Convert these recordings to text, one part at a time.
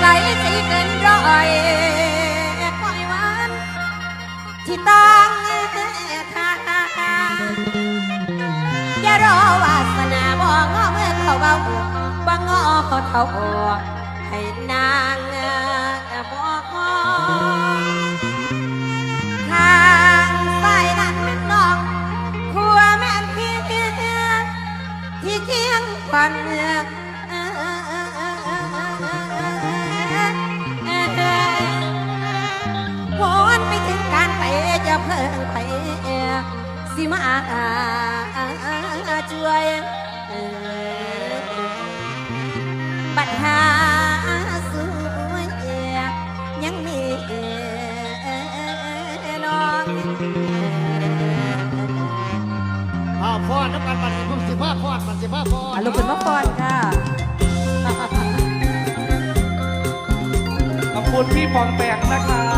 ไกลใจเกินร้อยปล่อยหวานที่ตั้งทางอย่ารอวาสนาบ่งอเมื่อเขาเบาบ่งอเขาเท่าให้นางบ่ขอทางสายนั้นเป็นน้องขัวแม่นพียงที่เคียงควันเมือง สิมาช่วยปัญหาสวยยังมีน้องอ้าวฟอนน้ำกันมันผมสิบห้าฟอนมันสิบห้าฟอนอารมณ์เป็นมะกอนค่ะขอบคุณพี่ปองแปงนะครั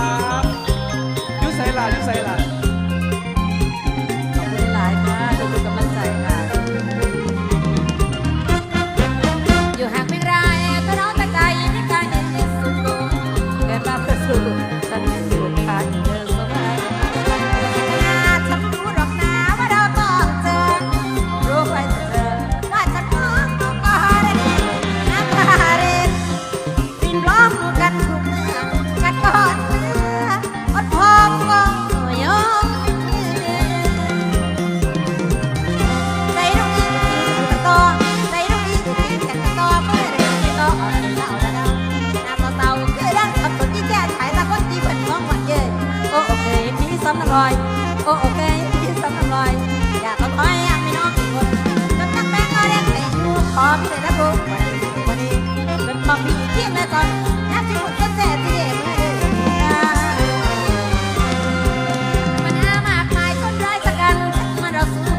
อยโอเคที่สำนักลอย อยากก็คอยอยากมีน้องอีคนก็ตักแบงก็เรียกไปอยู่ขอพี่เลยนะกูวันนี้เป็นบองพี่ที่แม่จอนนักที่หุ่นก็เสียที่เด็กเมื่เดืนมันหามากมายคนร้ายสักกันมันเราสู้